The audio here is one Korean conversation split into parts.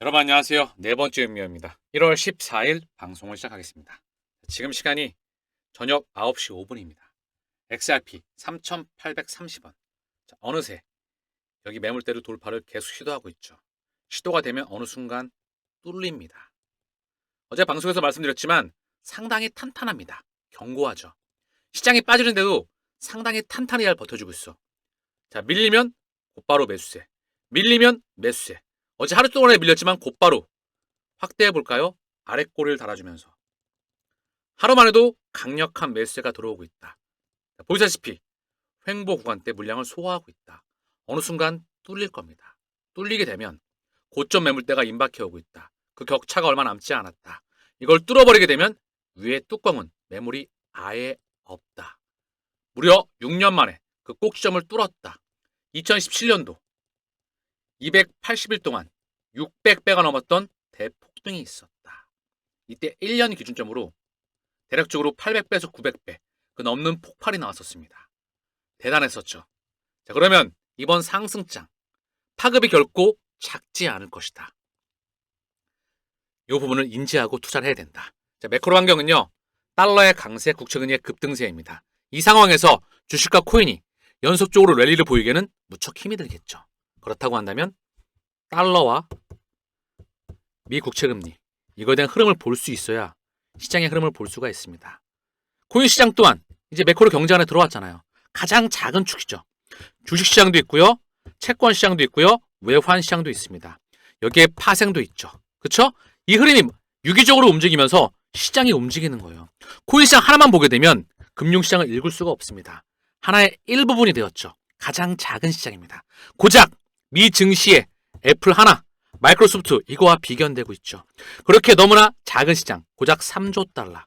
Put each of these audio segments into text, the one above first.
여러분 안녕하세요. 네 번째 음미입니다. 1월 14일 방송을 시작하겠습니다. 지금 시간이 저녁 9시 5분입니다. XRP 3,830원. 자, 어느새 여기 매물대로 돌파를 계속 시도하고 있죠. 시도가 되면 어느 순간 뚫립니다. 어제 방송에서 말씀드렸지만 상당히 탄탄합니다. 견고하죠. 시장이 빠지는데도 상당히 탄탄히 잘 버텨주고 있어. 자, 밀리면 곧바로 매수세. 밀리면 매수세. 어제 하루 동안에 밀렸지만 곧바로 확대해 볼까요? 아랫꼬리를 달아주면서 하루만 해도 강력한 매수세가 들어오고 있다. 자, 보시다시피 횡보 구간 때 물량을 소화하고 있다. 어느 순간 뚫릴 겁니다. 뚫리게 되면 고점 매물대가 임박해 오고 있다. 그 격차가 얼마 남지 않았다. 이걸 뚫어버리게 되면 위에 뚜껑은 매물이 아예 없다. 무려 6년 만에 그 꼭지점을 뚫었다. 2017년도 280일 동안 600배가 넘었던 대폭등이 있었다. 이때 1년 기준점으로 대략적으로 800배에서 900배, 그 넘는 폭발이 나왔었습니다. 대단했었죠. 자, 그러면 이번 상승장, 파급이 결코 작지 않을 것이다. 이 부분을 인지하고 투자를 해야 된다. 자, 매크로 환경은요, 달러의 강세, 국채금리의 급등세입니다. 이 상황에서 주식과 코인이 연속적으로 랠리를 보이기에는 무척 힘이 들겠죠. 그렇다고 한다면 달러와 미 국채 금리 이거에 대한 흐름을 볼 수 있어야 시장의 흐름을 볼 수가 있습니다. 코인 시장 또한 이제 매크로 경제 안에 들어왔잖아요. 가장 작은 축이죠. 주식 시장도 있고요. 채권 시장도 있고요. 외환 시장도 있습니다. 여기에 파생도 있죠. 그렇죠? 이 흐름이 유기적으로 움직이면서 시장이 움직이는 거예요. 코인 시장 하나만 보게 되면 금융 시장을 읽을 수가 없습니다. 하나의 일부분이 되었죠. 가장 작은 시장입니다. 고작 미 증시의 애플 하나, 마이크로소프트 이거와 비견되고 있죠. 그렇게 너무나 작은 시장, 고작 3조 달러.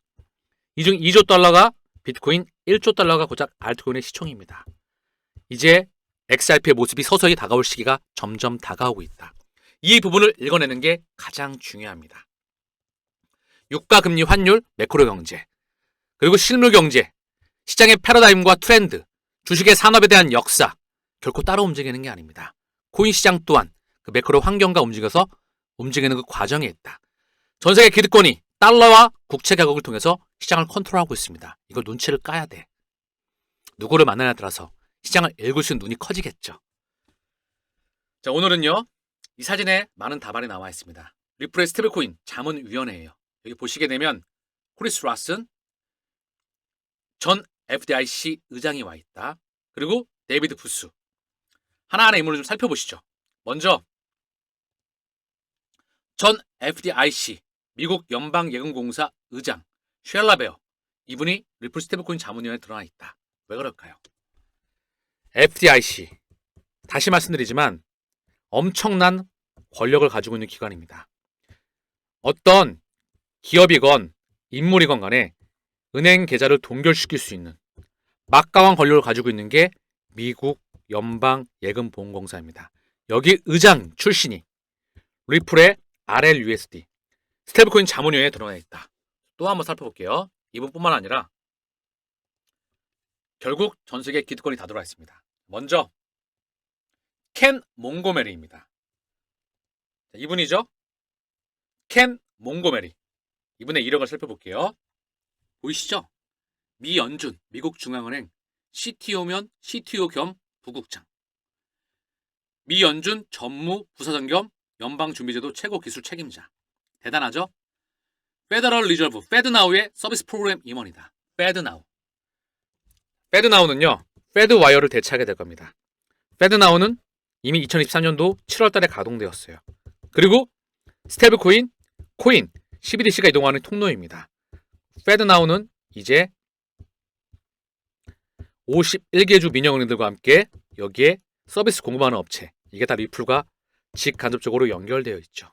이 중 2조 달러가 비트코인, 1조 달러가 고작 알트코인의 시총입니다. 이제 XRP의 모습이 서서히 다가올 시기가 점점 다가오고 있다. 이 부분을 읽어내는 게 가장 중요합니다. 유가 금리 환율, 매크로 경제, 그리고 실물 경제, 시장의 패러다임과 트렌드, 주식의 산업에 대한 역사 결코 따로 움직이는 게 아닙니다. 코인 시장 또한 그 매크로 환경과 움직여서 움직이는 그 과정에 있다. 전 세계 기득권이 달러와 국채 가격을 통해서 시장을 컨트롤하고 있습니다. 이걸 눈치를 까야 돼. 누구를 만나냐에 따라서 시장을 읽을 수 있는 눈이 커지겠죠. 자, 오늘은요. 이 사진에 많은 답안이 나와 있습니다. 리플의 스테이블코인 자문위원회예요. 여기 보시게 되면 크리스 라슨 전 FDIC 의장이 와 있다. 그리고 데이비드 부스. 하나하나 인물을 좀 살펴보시죠. 먼저 전 FDIC 미국 연방예금공사 의장 쉘라베어 이분이 리플 스테이블코인 자문위원회에 드러나 있다. 왜 그럴까요? FDIC 다시 말씀드리지만 엄청난 권력을 가지고 있는 기관입니다. 어떤 기업이건 인물이건 간에 은행 계좌를 동결시킬 수 있는 막강한 권력을 가지고 있는 게 미국 연방 예금 보험공사입니다. 여기 의장 출신이 리플의 RLUSD 스테이블코인 자문위원회에 드러나 있다. 또 한번 살펴볼게요. 이분뿐만 아니라 결국 전 세계 기득권이 다 들어와 있습니다. 먼저 켄 몽고메리입니다. 자, 이분이죠. 켄 몽고메리. 이분의 이력을 살펴볼게요. 보이시죠? 미 연준 미국 중앙은행 CTO면 CTO 겸 부국장. 미연준 전무 부사장 겸 연방준비제도 최고 기술 책임자. 대단하죠? 페더럴 리저브 페드나우의 서비스 프로그램 임원이다. 페드나우. 페드나우는요. 페드와이어를 대체하게 될 겁니다. 페드나우는 이미 2023년도 7월 달에 가동되었어요. 그리고 스테이블코인, 코인, CBDC가 이동하는 통로입니다. 페드나우는 이제 51개 주 민영은행들과 함께 여기에 서비스 공급하는 업체, 이게 다 리플과 직간접적으로 연결되어 있죠.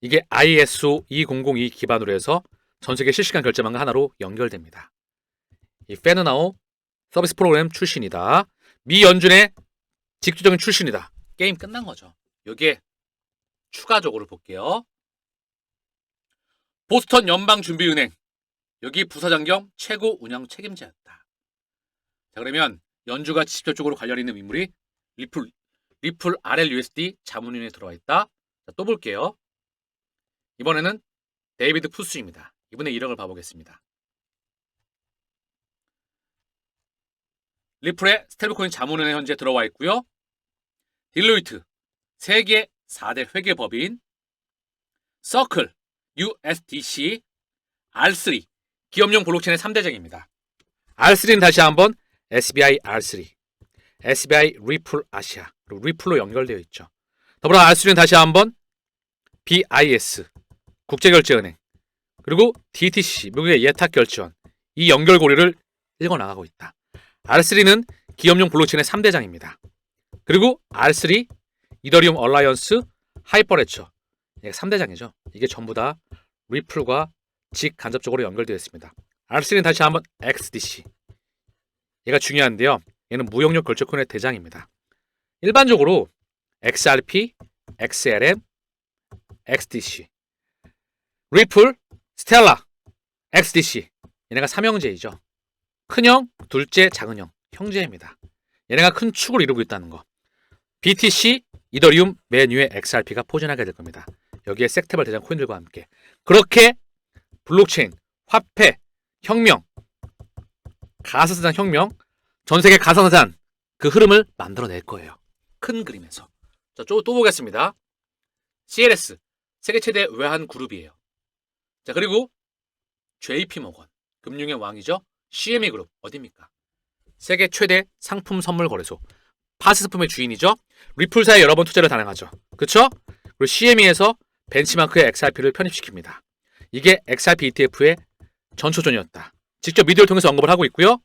이게 ISO 2002 기반으로 해서 전 세계 실시간 결제망과 하나로 연결됩니다. 이 페드나우 서비스 프로그램 출신이다. 미 연준의 직주적인 출신이다. 게임 끝난 거죠. 여기에 추가적으로 볼게요. 보스턴 연방준비은행 여기 부사장 겸 최고 운영 책임자였다. 자 그러면 연주가 직접적으로 관련 있는 인물이 리플 리플 RLUSD 자문위원회에 들어와 있다. 자, 또 볼게요. 이번에는 데이비드 푸스입니다. 이분의 이력을 봐보겠습니다. 리플의 스텔브코인 자문원에 현재 들어와 있고요. 딜로이트 세계 4대 회계법인 서클 USDC R3 기업용 블록체인의 3대장입니다. R3는 다시 한번 SBI R3, SBI 리플 아시아, 그리고 리플로 연결되어 있죠. 더불어 R3는 다시 한번 BIS 국제결제은행 그리고 DTC 미국의 예탁결제원 이 연결고리를 읽어 나가고 있다. R3는 기업용 블록체인의 3대장입니다. 그리고 R3 이더리움 얼라이언스 하이퍼레처 얘가 3대장이죠. 이게 전부 다 리플과 직간접적으로 연결되어 있습니다. R3는 다시 한번 XDC 얘가 중요한데요. 얘는 무역력 결제코인의 대장입니다. 일반적으로 XRP, XLM, XDC, 리플, 스텔라, XDC 얘네가 삼형제이죠. 큰형, 둘째, 작은형, 형제입니다. 얘네가 큰 축을 이루고 있다는 거. BTC, 이더리움, 맨 위에 XRP가 포진하게 될 겁니다. 여기에 섹테벌 대장 코인들과 함께 그렇게 블록체인, 화폐, 혁명, 가상자산 혁명, 전 세계 가상자산 그 흐름을 만들어낼 거예요. 큰 그림에서. 자, 또, 또 보겠습니다. CLS 세계 최대 외환 그룹이에요. 자, 그리고 JP 모건 금융의 왕이죠. CME 그룹 어디입니까? 세계 최대 상품 선물 거래소. 파스스품의 주인이죠. 리플사에 여러 번 투자를 단행하죠. 그렇죠? 그리고 CME에서 벤치마크의 XRP를 편입시킵니다. 이게 XRP ETF의 전초전이었다. 직접 미디어를 통해서 언급을 하고 있고요.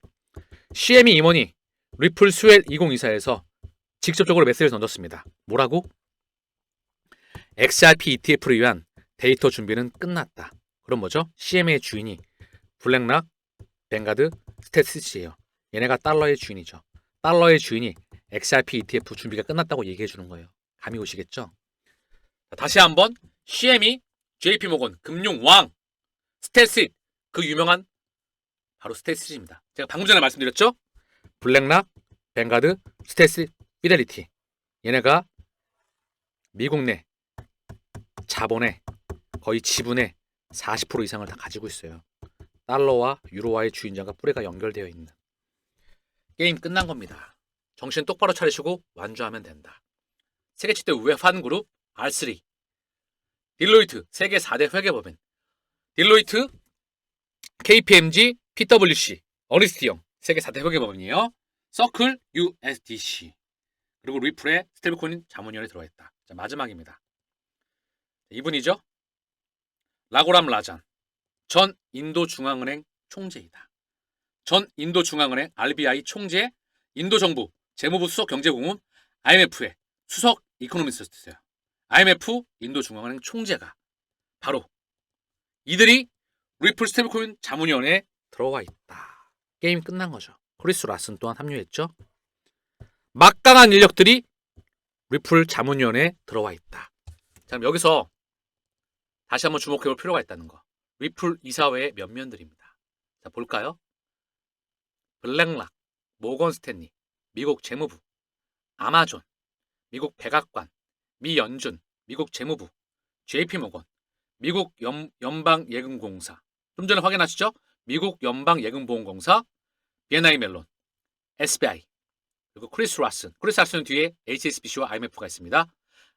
CME 임원이 리플 스웰 2024에서 직접적으로 메시지를 던졌습니다. 뭐라고? XRP ETF를 위한 데이터 준비는 끝났다. 그럼 뭐죠? CME의 주인이 블랙락, 뱅가드, 스테티스예요. 얘네가 달러의 주인이죠. 달러의 주인이 XRP ETF 준비가 끝났다고 얘기해 주는 거예요. 감이 오시겠죠? 자, 다시 한번 CME, JP 모건 금융 왕 스테스 그 유명한 바로 스테스입니다. 제가 방금 전에 말씀드렸죠? 블랙락, 뱅가드, 스테스, 피델리티 얘네가 미국 내 자본의 거의 지분의 40% 이상을 다 가지고 있어요. 달러와 유로와의 주인장과 뿌리가 연결되어 있는 게임 끝난 겁니다. 정신 똑바로 차리시고 완주하면 된다. 세계 최대 외환 그룹 R3 딜로이트 세계 4대 회계법인 딜로이트 KPMG PwC 어리스티형 세계 4대 회계법인이에요. 서클 USDC 그리고 리플의 스테이블코인 자문위원회 들어와 있다. 자, 마지막입니다. 이분이죠. 라고람 라잔 전 인도중앙은행 총재이다. 전 인도중앙은행 RBI 총재, 인도정부 재무부 수석 경제고문 IMF의 수석 이코노미스트였어요. IMF 인도중앙은행 총재가 바로 이들이 리플 스테이블코인 자문위원회에 들어와 있다. 게임 끝난 거죠. 크리스 라슨 또한 합류했죠. 막강한 인력들이 리플 자문위원회에 들어와 있다. 자, 그럼 여기서 다시 한번 주목해 볼 필요가 있다는 거. 리플 이사회의 면면들입니다. 자, 볼까요? 블랙락, 모건 스탠리, 미국 재무부, 아마존, 미국 백악관, 미 연준, 미국 재무부, JP 모건, 미국 연, 연방예금공사. 좀 전에 확인하시죠? 미국 연방 예금보험공사, BNI 멜론, SBI, 그리고 크리스 라슨. 크리스 라슨은 뒤에 HSBC와 IMF가 있습니다.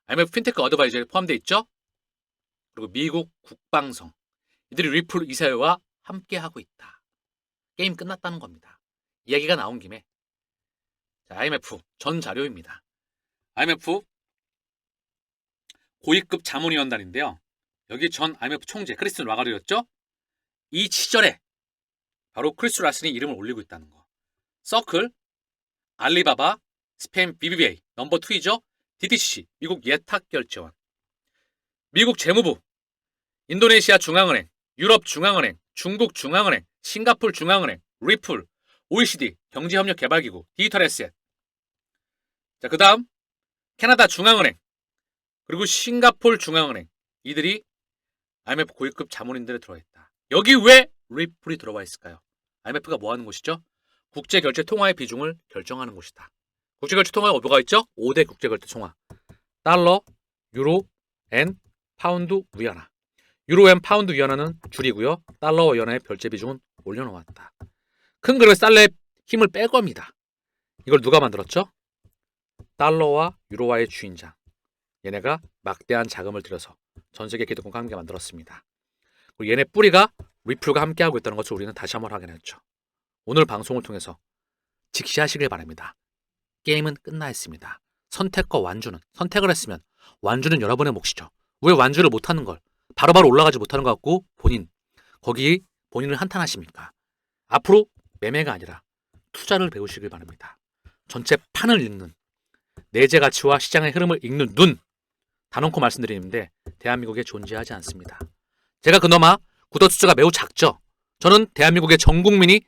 IMF 핀테크 어드바이저에 포함되어 있죠? 그리고 미국 국방성. 이들이 리플 이사회와 함께 하고 있다. 게임 끝났다는 겁니다. 이야기가 나온 김에 자, IMF 전 자료입니다. IMF 고위급 자문위원단인데요. 여기 전 IMF 총재 크리스 라가르였죠? 이 시절에 바로 크리스 라슨이 이름을 올리고 있다는 거. 서클, 알리바바, 스팸 BBVA 넘버 2이죠? DTC 미국 예탁결제원, 미국 재무부, 인도네시아 중앙은행, 유럽 중앙은행, 중국 중앙은행, 싱가폴 중앙은행, 리플, OECD 경제협력개발기구, 디지털 에셋. 자, 그 다음 캐나다 중앙은행, 그리고 싱가폴 중앙은행. 이들이 IMF 고위급 자문인들에 들어와 있다. 여기 왜 리플이 들어와 있을까요? IMF가 뭐 하는 곳이죠? 국제 결제 통화의 비중을 결정하는 곳이다. 국제 결제 통화에 뭐가 있죠? 5대 국제 결제 통화. 달러, 유로, 엔 파운드 위안화. 유로 엔 파운드 위안화는 줄이고요. 달러와 위안화의 별제 비중은 올려놓았다. 큰 그림의 달러의 힘을 뺄 겁니다. 이걸 누가 만들었죠? 달러와 유로화의 주인장. 얘네가 막대한 자금을 들여서 전 세계 기득권과 함께 만들었습니다. 그리고 얘네 뿌리가 리플과 함께하고 있다는 것을 우리는 다시 한번 확인했죠. 오늘 방송을 통해서 직시하시길 바랍니다. 게임은 끝나 있습니다. 선택과 완주는 선택을 했으면 완주는 여러분의 몫이죠. 왜 완주를 못하는 걸 바로 바로 올라가지 못하는 것 같고 본인 거기 본인을 한탄하십니까? 앞으로 매매가 아니라 투자를 배우시길 바랍니다. 전체 판을 읽는 내재 가치와 시장의 흐름을 읽는 눈 단언코 말씀드리는데 대한민국에 존재하지 않습니다. 제가 그나마 구독 수가 매우 작죠. 저는 대한민국의 전 국민이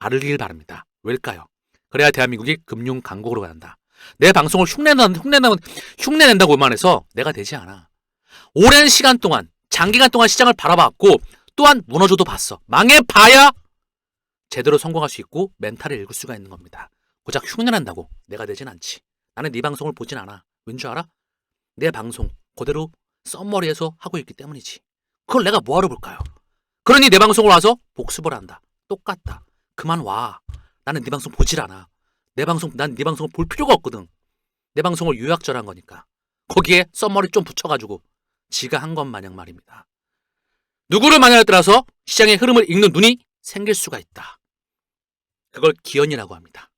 알길 바랍니다. 왜일까요? 그래야 대한민국이 금융 강국으로 간다. 내 방송을 흉내난 흉내난 흉내낸다고만 해서 내가 되지 않아. 오랜 시간 동안 장기간 동안 시장을 바라봤고 또한 무너져도 봤어. 망해봐야 제대로 성공할 수 있고 멘탈을 읽을 수가 있는 겁니다. 고작 흉내낸다고 내가 되진 않지. 나는 네 방송을 보진 않아. 왠 줄 알아? 내 방송 그대로 썸머리에서 하고 있기 때문이지. 그걸 내가 뭐하러 볼까요? 그러니 내 방송을 와서 복습을 한다. 똑같다. 그만 와. 나는 네 방송 보질 않아. 내 방송 난 네 방송을 볼 필요가 없거든. 내 방송을 요약절한 거니까. 거기에 썸머리 좀 붙여가지고 지가 한 것 마냥 말입니다. 누구를 만나에 따라서 시장의 흐름을 읽는 눈이 생길 수가 있다. 그걸 기연이라고 합니다.